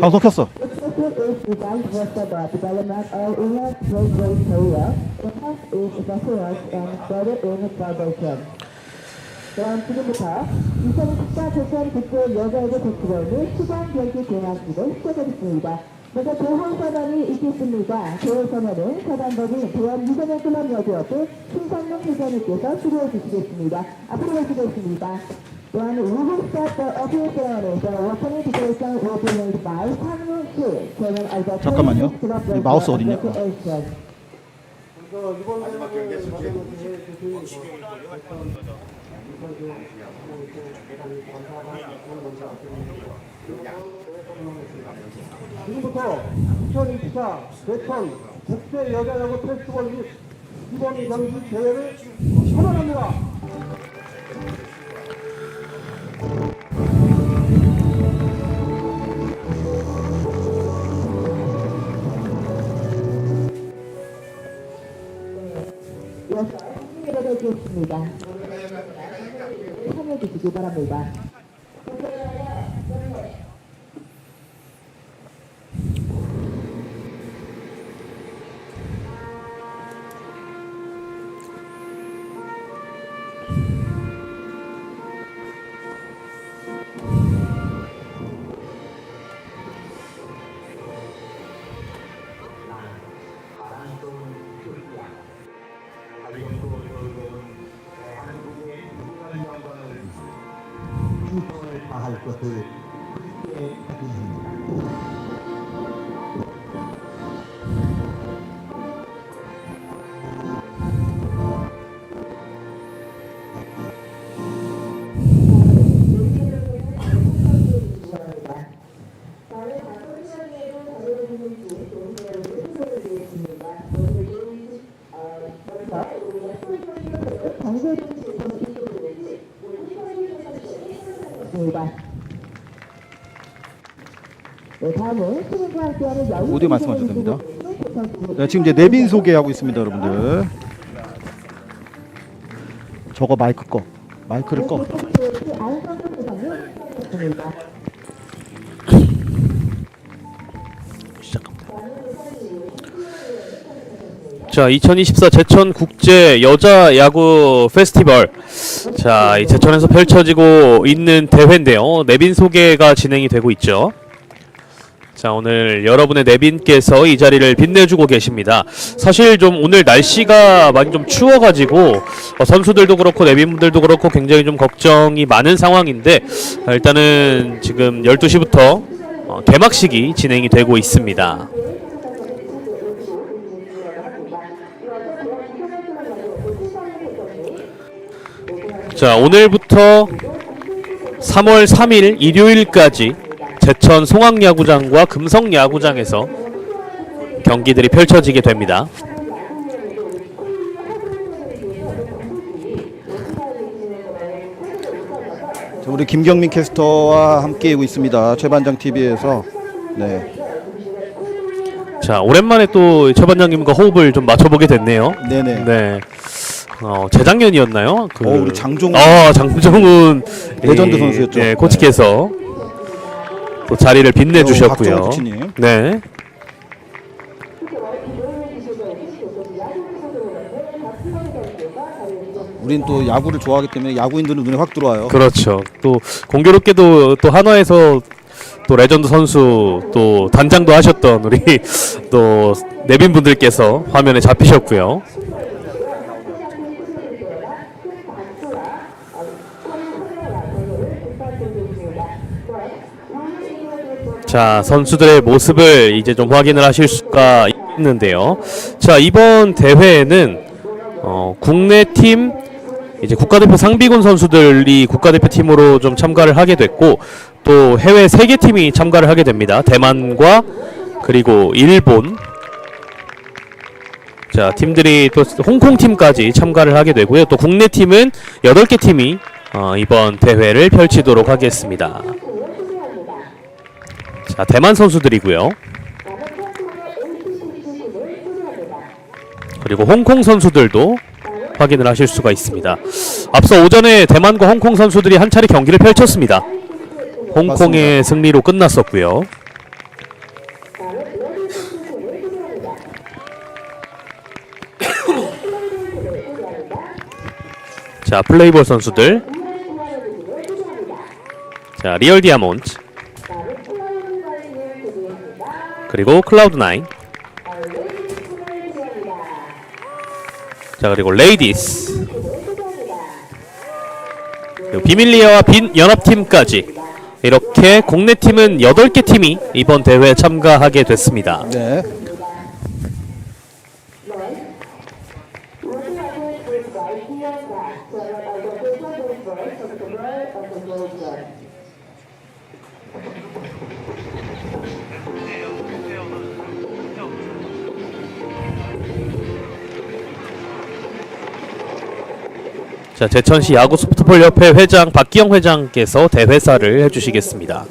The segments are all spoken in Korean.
방송 켰어. 그럼 지금부터 2014 대선 국제 여자에게 제출하는 수강 경기 대학기를 시작하겠습니다. 먼저 조항선언이 있겠습니다. 조항선언은 사단법인 대한유전의클럽 여주업부 신상용 회장님께서 수료해 주시겠습니다. 앞으로 가시겠습니다. 또한 우후스타 더 어피어스라운에서 워커닝 디테일상 워킹메이드 바이 상용실 저는 알바 잠깐만요. 이 마우스 어딨냐? 지금 부터 2024 대천 국제 여자야구 페스티벌 및 이번 경기 대회를 선언합니다. 승리를 해주겠습니다. 참여해 주시기 바랍니다. 다 오디오 말씀하셔도 됩니다. 네, 지금 이제 내빈 소개하고 있습니다, 여러분들. 저거 마이크 꺼. 마이크를 꺼. 자, 2024 제천 국제 여자 야구 페스티벌. 자, 이 제천에서 펼쳐지고 있는 대회인데요. 내빈 소개가 진행이 되고 있죠. 자, 오늘 여러분의 내빈께서 이 자리를 빛내주고 계십니다. 사실 좀 오늘 날씨가 많이 좀 추워가지고 어, 선수들도 그렇고 내빈분들도 그렇고 굉장히 좀 걱정이 많은 상황인데 아, 일단은 지금 12시부터 어, 개막식이 진행이 되고 있습니다. 자, 오늘부터 3월 3일 일요일까지 제천 송악야구장과 금성야구장에서 경기들이 펼쳐지게 됩니다. 자, 우리 김경민 캐스터와 함께하고 있습니다. 최반장 TV에서. 네. 자, 오랜만에 또 최반장님과 호흡을 좀 맞춰보게 됐네요. 네네. 네. 어, 재작년이었나요? 그... 어, 우리 장종훈. 어, 장종훈 레전드 이, 선수였죠. 네, 코치께서 또 자리를 빛내 어, 주셨고요. 박정호 코치님. 네. 우린 또 야구를 좋아하기 때문에 야구인들은 눈에 확 들어와요. 그렇죠. 또 공교롭게도 또 한화에서 또 레전드 선수 또 단장도 하셨던 우리 또 내빈 분들께서 화면에 잡히셨고요. 자 선수들의 모습을 이제 좀 확인을 하실 수가 있는데요. 자 이번 대회에는 어, 국내 팀 이제 국가대표 상비군 선수들이 국가대표 팀으로 좀 참가를 하게 됐고 또 해외 세 개 팀이 참가를 하게 됩니다. 대만과 그리고 일본 자 팀들이 또 홍콩 팀까지 참가를 하게 되고요. 또 국내 팀은 8개 팀이 어, 이번 대회를 펼치도록 하겠습니다. 자 대만 선수들이고요. 그리고 홍콩 선수들도 확인을 하실 수가 있습니다. 앞서 오전에 대만과 홍콩 선수들이 한 차례 경기를 펼쳤습니다. 홍콩의 승리로 끝났었고요. 자 플레이볼 선수들 자 리얼 디아몬드 그리고 클라우드 나인 자 그리고 레이디스 그리고 비밀리아와 빈 연합팀까지 이렇게 국내 팀은 8개 팀이 이번 대회에 참가하게 됐습니다. 네. 자 제천시 야구 소프트볼 협회 회장 박기영 회장께서 대회사를 해주시겠습니다.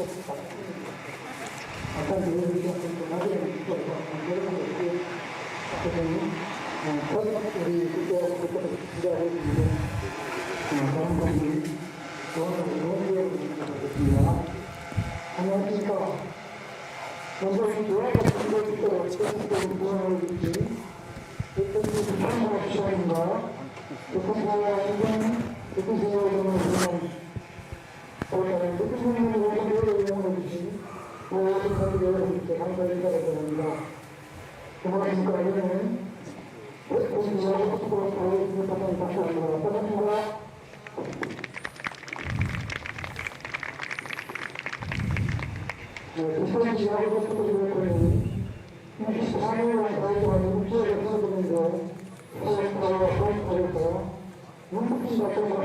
이제는 조금 야구를 사회에서는 야구의 역할을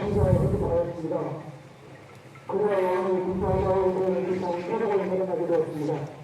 해주시기 바랍니다. 야구를 고생을 하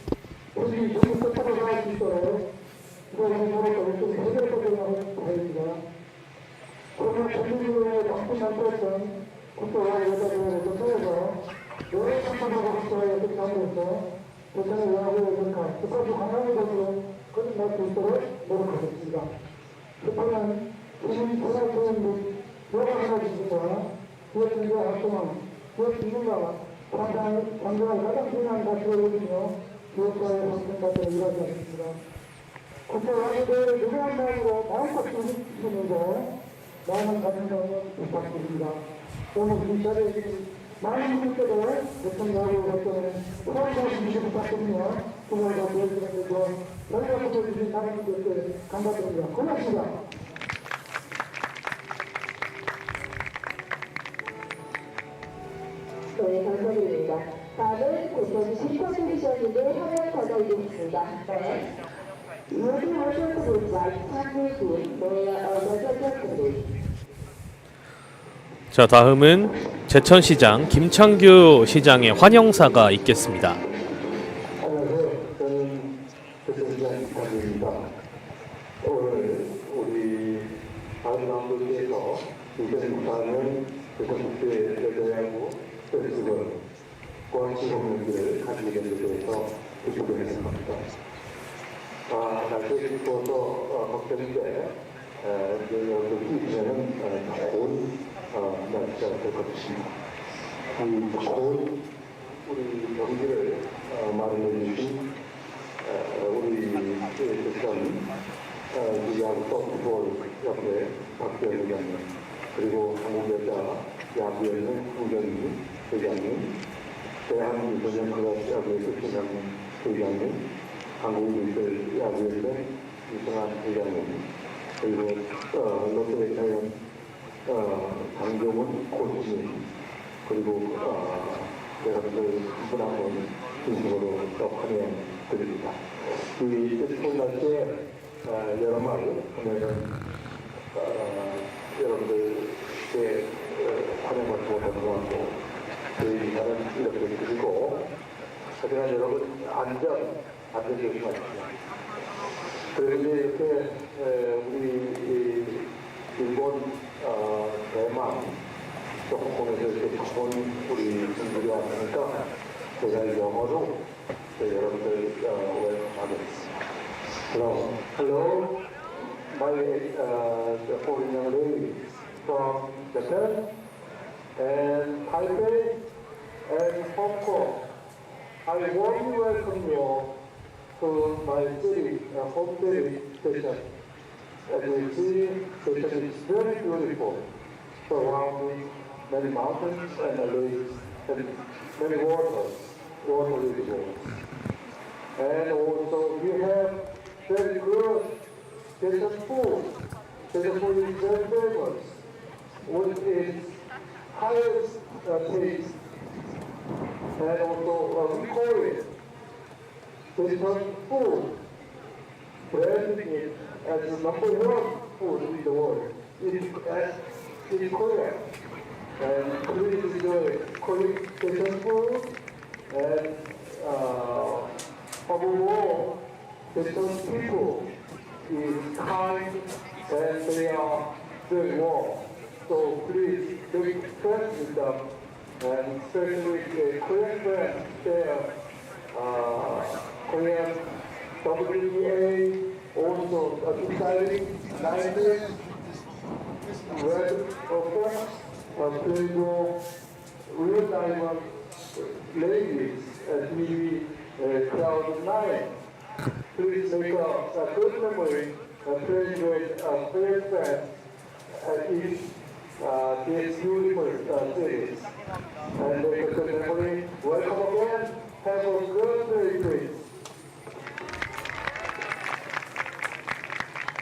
조금 더 찾아갈 수 있도록 이거는 뭐랄까 좀 해결되려고 바랍니다. 그러면 전국의 나쁜 남자들은 국가와 여자들을 통해서 여러 상황과 국가에 어떻게 하면서 고생을 야구의 역할, 끝까지 강하게 되도록 거듭날 수 있도록 노력하겠습니다. 그러면 우리 고등학교는 여러 그것은 활동은 그것 누군가 당장 당장 가장 중요한 가치거든요. 교육과의 방송 같은 일하지 않습니다. 국가와의 유명한 마음으로 마음껏 주시는데 많은 가능성을 부탁드립니다. 오늘 이 자리에 많은 분들께도 대통령하고 같은 포함과 주시 부탁드리며 그거가 보여주는데도 저희가 보여주신 다른 분들께 감사드립니다. 고맙습니다. 네, 감사드립니다. 다음 자 다음은 제천시장 김창규 시장의 환영사가 있겠습니다. 안녕하세요. 저는 대통령 이탄입니다. 오늘 우리 아름다운도시에서 2014년 대전국제 여자야구 페스티벌 고안시공연기를 가지게 된 것에 대해서 기쁘게 생각합니다. 아, 날씨 추워서 어, 걱정인데 여기 있으면은 어, 좋은 어, 날씨가 될것 같습니다. 이 좋은 우리 경기를 어, 마련해 주신 어, 우리 대전 야구 서프볼 협회 박대현 회장님 그리고 한국여자 야구연맹 후견님 회장님 대한민국 클럽야구에서 팀장님 회장님 한국미술 야구연맹 이승환 회장님 그리고 어, 롯데자이언 어, 장경훈 코치님 그리고 어, 여러분들 한분 한분 진심으로 또 환영 드립니다. 이 뜻깊은 날씨에 어, 여러 말 하면은 어, 여러분들께 어, 환영을 주었다는 것 같고 저희 나는 이렇게 드리고 하지만 여러분 안전 안전 조심하십시오. 그리고 이제 이렇게 에, 우리 이 일본 어, 대만 또 홍콩에서 이렇게 좋은 우리 분들이 왔으니까 제가 영어로 여러분들 어, 웰컴하겠습니다. Hello. Hello. My uh, foreign lady from Japan and Taipei and Hong Kong. I warmly welcome you all to my city, uh, home city station. As you see, station is very beautiful, surrounding many mountains and lakes and many waters, water. And also we have very good station food. Station food is very famous with its highest uh, taste and also uh, call it station food. Branded it as the number one food in the world. It is as in Korea. And please enjoy Korean station food and uh, above all, station people is kind and they are very warm. So please the referendum and especially the Korean branch there, uh, Korean WBA also uh, deciding 19 red offer of real diamond ladies at maybe uh, crowd 9. Please make up a good memory a fair friend at each uh, this beautiful uh, cities. And good memory. Welcome again. Have a good day,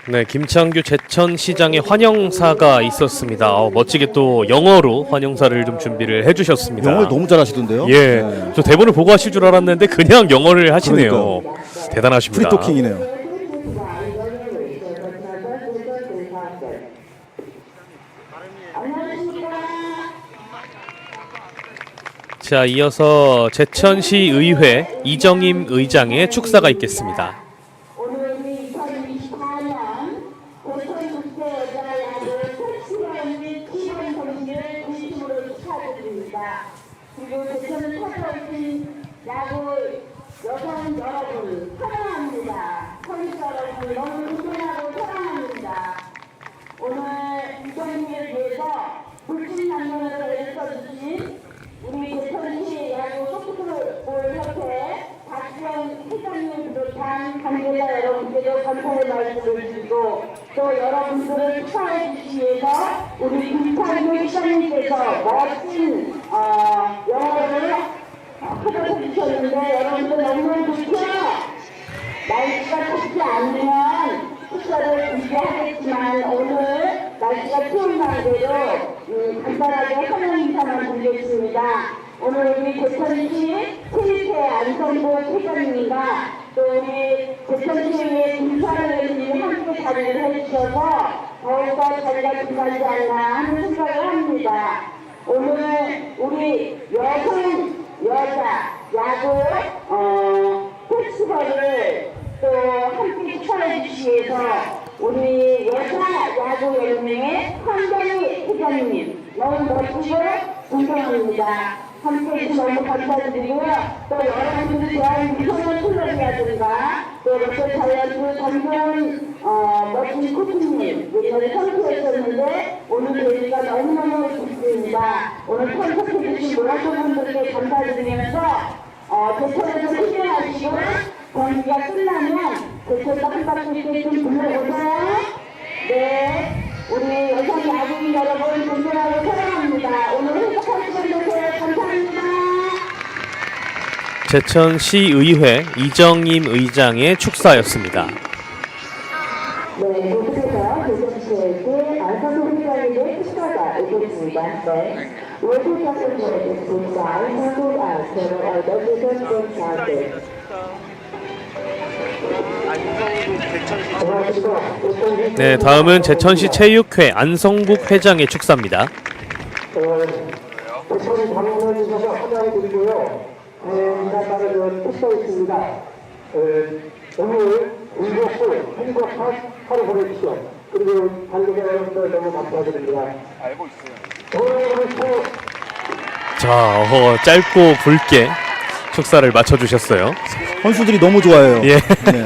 네, 김창규 제천시장의 환영사가 있었습니다. 어, 멋지게 또 영어로 환영사를 좀 준비를 해주셨습니다. 영어를 너무 잘하시던데요. 예, 네. 저 대본을 보고 하실 줄 알았는데 그냥 영어를 하시네요. 대단하십니다. 프리토킹이네요. 자, 이어서 제천시 의회 이정임 의장의 축사가 있겠습니다. 오늘은 2024년 고천국제 여자야구 택시라는 기본 정신을 중심으로 축하드립니다. 그리고 제천을 찾아오신 야구 여성 여러분 사랑합니다. 선수 여러분 너무 존경하고 사랑합니다. 오늘 이정민을 위해서 불신난문으로 애써주신 우리 제천시 야구 소프트볼 협회 박지영 회장님 비롯한 관계자 여러분께도 감사의 말씀을 드리고 또 여러분들을 축하해 주시기 위해서 우리 김창규 회장님께서 멋진 어, 영어를 하도해 주셨는데 여러분들 너무 좋죠? 날씨가 춥지 않으면 식사를 준비하겠지만 오늘 날씨가 추운 날에도 음, 간단하게 환영 인사만 드리겠습니다. 오늘 우리 제천시 체육회 안성보 회장님과 또 우리 제천시의 김사랑 회장님이 함께 자리를 해주셔서 더욱더 자리가 중요하지 않나 하는 생각을 합니다. 오늘 우리 여성 여자 야구 어, 페스티벌을 또 함께 축하해 주시기 위해서 우리 여자 야구 연맹의 황정희 회장님 너무 멋지고 존경합니다. 함께 해주셔서 너무 감사드리고요. 또 여러분들이 좋아하는 미소년 클럽이라든가 또 롯데 자이언트 정겨운 어, 멋진 코치님 예전에 선수했었는데 오늘 뵈니까 너무너무 좋습니다. 오늘 참석해주신 모든 분들께 감사드리면서 어, 대천에서 훈련하시고 경기가 끝나면 대천에서 한 바퀴 좀 불러보세요. 네. 우리 여성 야구인 여러분 존경하고 사랑합니다. 오늘 행복한 시간 되세요. 감사합니다. 제천시 의회 이정임 의장의 축사였습니다. 네, 안성도 회장님의 축사가 있겠습니다. 네. 월드 한국 아세로 네, 다음은 제천시 체육회 안성국 회장의 축사입니다. 대천이 방문해 주셔서 환영드리고요. 네, 그 택도 있습니다. 에, 오늘 즐겁고 행복한 하루 보내주시오. 그리고 관계자 여러분들 너무 감사드립니다. 알고 있어요. 오늘 또 자, 어, 짧고 굵게 축사를 마쳐주셨어요. 선수들이 너무 좋아해요. 예. 네.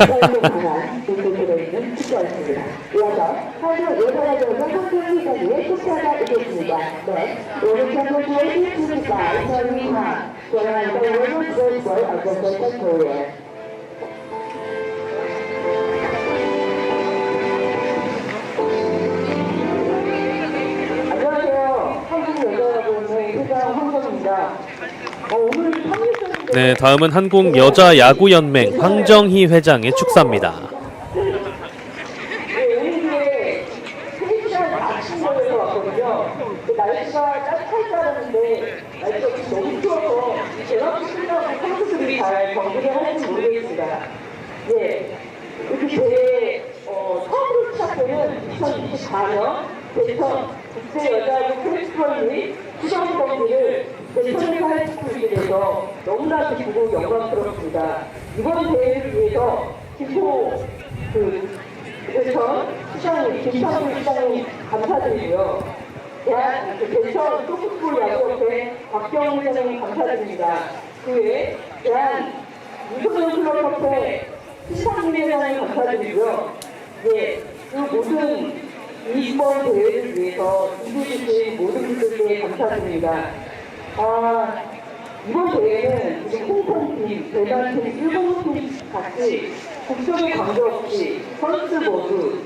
어, 오늘 3일전인데 네, 다음은 한국 여자 야구 연맹 황정희 회장의 축사입니다. 네, 오늘에 3시간 아침 걸려서 왔거든요. 그 날씨가 따뜻할 줄 알았는데 날씨가 지금 너무 추워서 제가 끝나고 선수들이 잘 경기를 할지 모르겠습니다. 예, 이렇게 제 어, 처음으로 시작되는 2024년 대천 국제여자야구 페스티벌 및 수상 경기를 대천에서 할 수 있게 돼서 너무나 기쁘고 영광스럽습니다. 이번 대회를 위해서 김포 그 대천 시장님, 김창수 시장님 감사드리고요. 대한 그 대천 소프트볼 야구협회 박경훈 회장님 감사드립니다. 그 외에 대한 유소년 클럽협회 시상민 회장님 감사드리고요. 예, 그 모든 이번 대회를 위해서 이루어주신 모든 분들께 감사드립니다. 아, 이번 대회는 홍콩팀, 대만팀, 일본팀 같이 국적에 관계없이 선수 모두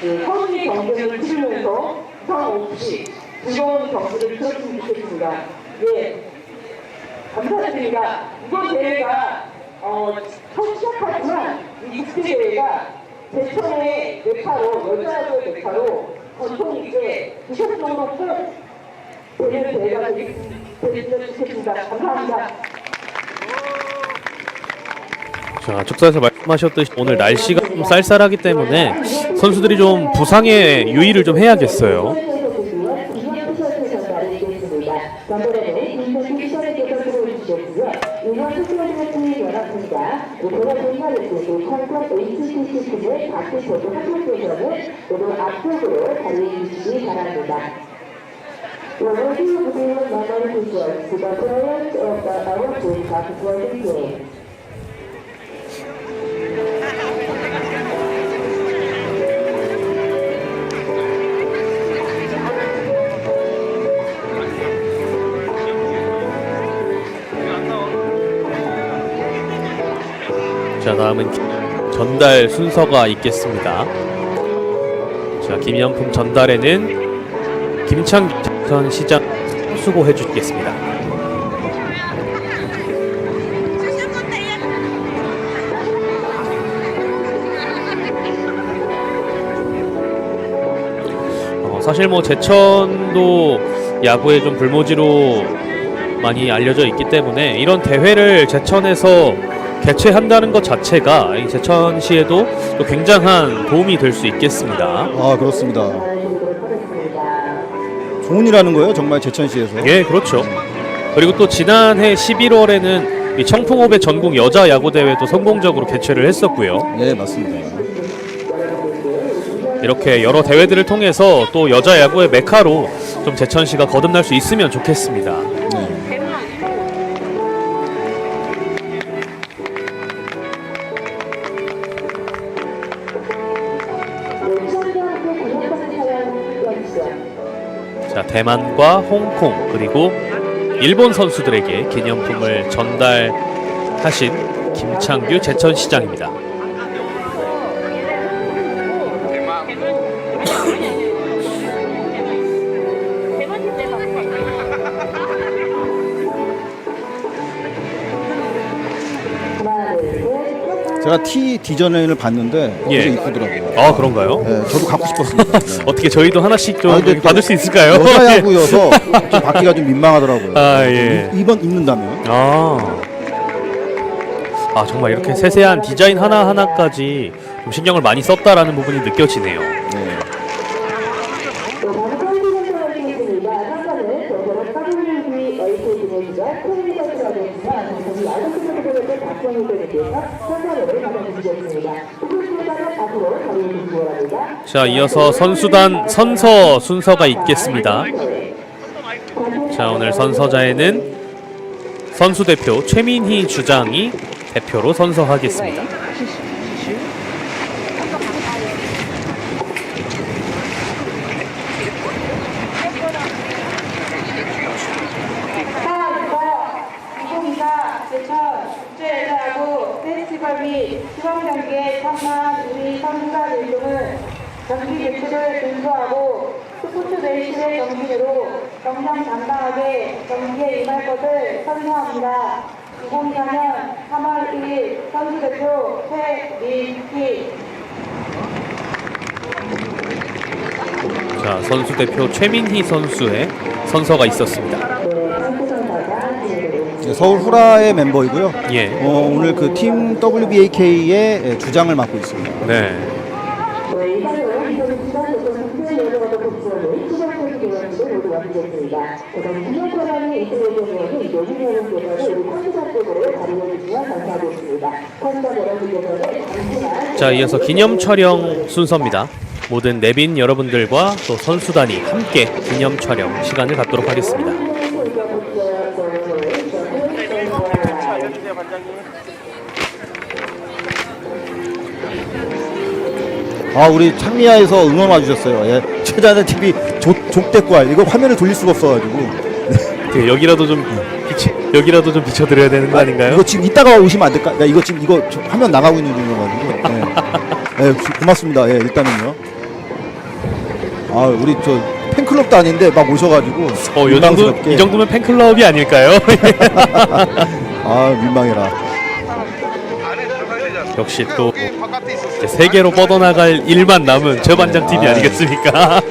그 선의 경쟁을 치르면서 부상 없이 즐거운 경기를 펼쳤으면 좋겠습니다. 예, 감사드립니다. 이번 대회가 어, 처음 시작하지만 이 국제대회가 제천의 메카로, 여자야구의 메카로 전통 있게 지속적으로 꼭 되는 대회가 되겠습니다. 감사합니다. 자, 축사에서 말씀하셨듯이 오늘 날씨가 좀 쌀쌀하기 때문에 선수들이 좀 부상에 유의를 좀 해야겠어요. 자, 다음은 전달 순서가 있겠습니다. 자, 기념품 전달에는 김창기 전 시장 수고해 주시겠습니다. 어, 사실 뭐 제천도 야구에 좀 불모지로 많이 알려져 있기 때문에 이런 대회를 제천에서 개최한다는 것 자체가 이 제천시에도 또 굉장한 도움이 될 수 있겠습니다. 아 그렇습니다. 좋은 일하는 거예요, 정말 제천시에서. 예, 그렇죠. 그리고 또 지난해 11월에는 이 청풍호배 전국 여자 야구 대회도 성공적으로 개최를 했었고요. 네, 맞습니다. 이렇게 여러 대회들을 통해서 또 여자 야구의 메카로 좀 제천시가 거듭날 수 있으면 좋겠습니다. 대만과 홍콩 그리고 일본 선수들에게 기념품을 전달하신 김창규 제천시장입니다. 제가 T 디저널을 봤는데 예. 되게 이쁘더라고요. 아, 그런가요? 네, 저도 갖고 싶었습니다. 네. 어떻게 저희도 하나씩 좀 아, 근데 또 받을 수 있을까요? 여자 야구여서 좀 받기가 좀 민망하더라고요. 아, 예. 이- 이번 입는다면. 아. 아 정말 이렇게 세세한 디자인 하나 하나까지 좀 신경을 많이 썼다라는 부분이 느껴지네요. 네. 다음 컬리전을 하겠습니다. 상관은 저거로 WB LK 진행이죠. 컬리전을 하겠지만 저희 아이스크림을 박정희 대표께서 선사를 받아주시겠습니다. 후보팀에서는 앞으로 자리해 주시기 바랍니다. 자 이어서 선수단 선서 순서가 있겠습니다. 자 오늘 선서자에는 선수 대표 최민희 주장이 대표로 선서하겠습니다. 사업과 2024 제천 국제여자야구 페스티벌 및 시범경기에 참가한 우리 선수단들은 경기 규칙을 준수하고 스포츠 내신의 정신으로 정상 당당하게 경기에 임할 것을 선서합니다. 2024년 3월 1일 선수대표 최민희 자 선수 대표 최민희 선수의 선서가 있었습니다. 네, 서울 후라의 멤버이고요. 예. 어, 오늘 그 팀 WBAK의 주장을 맡고 있습니다. 네. 네, 자 이어서 기념 촬영 순서입니다. 모든 내빈 여러분들과 또 선수단이 함께 기념 촬영 시간을 갖도록 하겠습니다. 아 우리 창리아에서 응원 와주셨어요. 예. 최자는 TV 족대꾸알 이거 화면을 돌릴 수가 없어가지고 어떻게 여기라도 좀 여기라도 좀 비춰드려야 되는 거 아닌가요? 이거 지금 이따가 오시면 안 될까? 나 이거 지금 이거 저 화면 나가고 있는 중이어가지고. 예. 예, 고- 고맙습니다. 예, 일단은요. 아 우리 저 팬클럽도 아닌데 막 오셔가지고 어, 요 정도 민망스럽게. 이 정도면 팬클럽이 아닐까요? 아 민망해라. 역시 또 이제 세계로 뻗어나갈 일만 남은 최반장 TV 아. 아니겠습니까?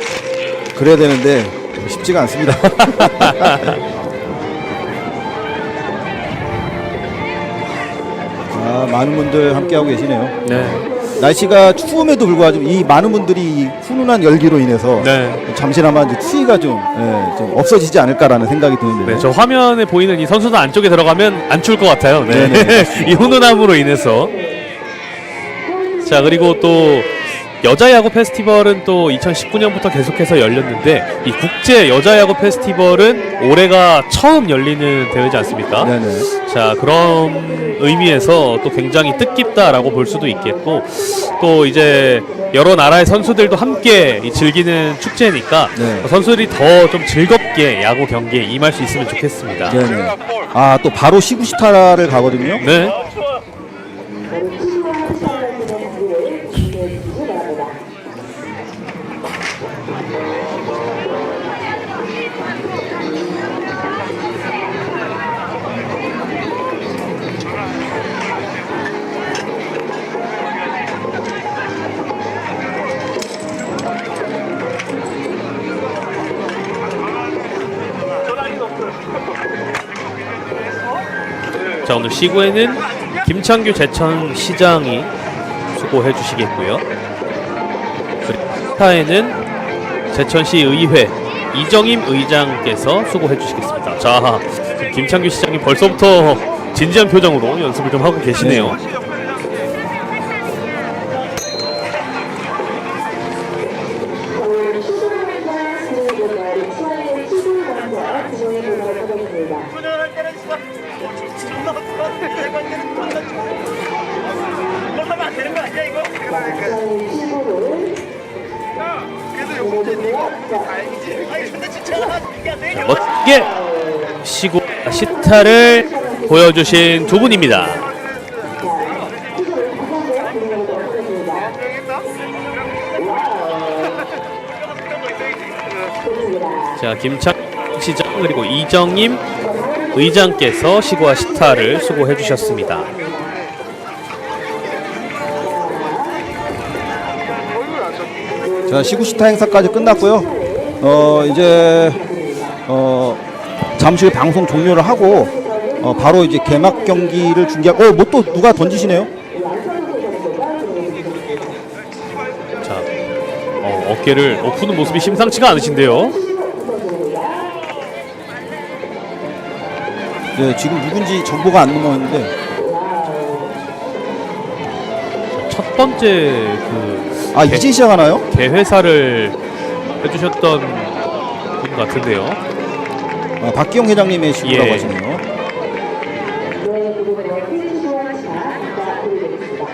그래야 되는데 쉽지가 않습니다. 아 많은 분들 함께 하고 계시네요. 네, 날씨가 추움에도 불구하고 이 많은 분들이 이 훈훈한 열기로 인해서 네. 잠시나마 이제 추위가 좀, 예, 좀 없어지지 않을까라는 생각이 드는데요. 네, 저 화면에 보이는 이 선수단 안쪽에 들어가면 안 추울 것 같아요. 네. 네네, 이 훈훈함으로 인해서. 자, 그리고 또 여자 야구 페스티벌은 또 2019년부터 계속해서 열렸는데 이 국제 여자 야구 페스티벌은 올해가 처음 열리는 대회지 않습니까? 네네. 자 그런 의미에서 또 굉장히 뜻깊다라고 볼 수도 있겠고 또 이제 여러 나라의 선수들도 함께 이 즐기는 축제니까 네. 선수들이 더 좀 즐겁게 야구 경기에 임할 수 있으면 좋겠습니다. 네네. 아, 또 바로 시구시타를 가거든요. 네. 자 오늘 시구에는 김창규 제천 시장이 수고해 주시겠고요. 그리고 타에는 제천시 의회 이정임 의장께서 수고해 주시겠습니다. 자 김창규 시장이 벌써부터 진지한 표정으로 연습을 좀 하고 계시네요. 시타를 보여주신 두 분입니다. 자 김창 시장 그리고 이정임 의장께서 시구와 시타를 수고해 주셨습니다. 자, 시구 시타 행사까지 끝났고요. 어, 이제 어, 잠시 후에 방송 종료를 하고 어, 바로 이제 개막 경기를 중계하고 어, 뭐 또 누가 던지시네요? 자, 어, 어깨를 어, 푸는 모습이 심상치가 않으신데요. 네, 지금 누군지 정보가 안 넘어있는데 첫 번째 그 아 개- 이제 시작하나요? 개회사를 해주셨던 분 같은데요. 아, 박기영 회장님의 시구라고 예. 하시네요. 부탁드리겠습니다.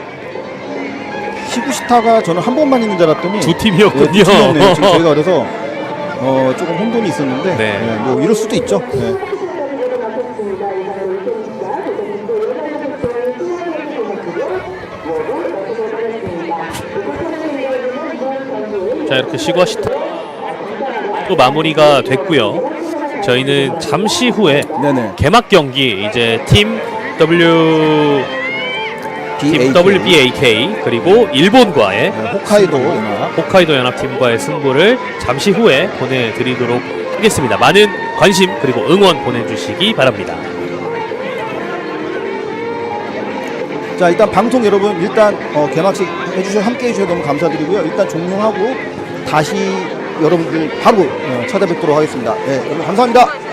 시구시타가 저는 한 번만 있는 줄 알았더니 두 팀이었군요. 네, 두 팀이었네요. 지금 저희가 그래서 어, 조금 혼돈이 있었는데 네. 네, 뭐 이럴 수도 있죠. 네. 시간까지 마쳤습니다. 이상으로 2024 대전국도 여자야구 대회를 수행하게 되었고요. 모두 마치도록 하겠습니다. 이곳에서 이어지는 이번 경기의 자 이렇게 시구아시타 또 마무리가 됐고요. 저희는 잠시 후에 네네. 개막 경기 이제 팀 W 팀. WBAK 그리고 일본과의 네, 홋카이도 연합. 홋카이도 연합팀과의 승부를 잠시 후에 보내드리도록 하겠습니다. 많은 관심 그리고 응원 보내주시기 바랍니다. 자 일단 방송 여러분 일단 어, 개막식 해주셔 함께 해주셔서 너무 감사드리고요. 일단 종료하고 다시 여러분들 바로 어, 찾아뵙도록 하겠습니다. 네, 여러분 감사합니다.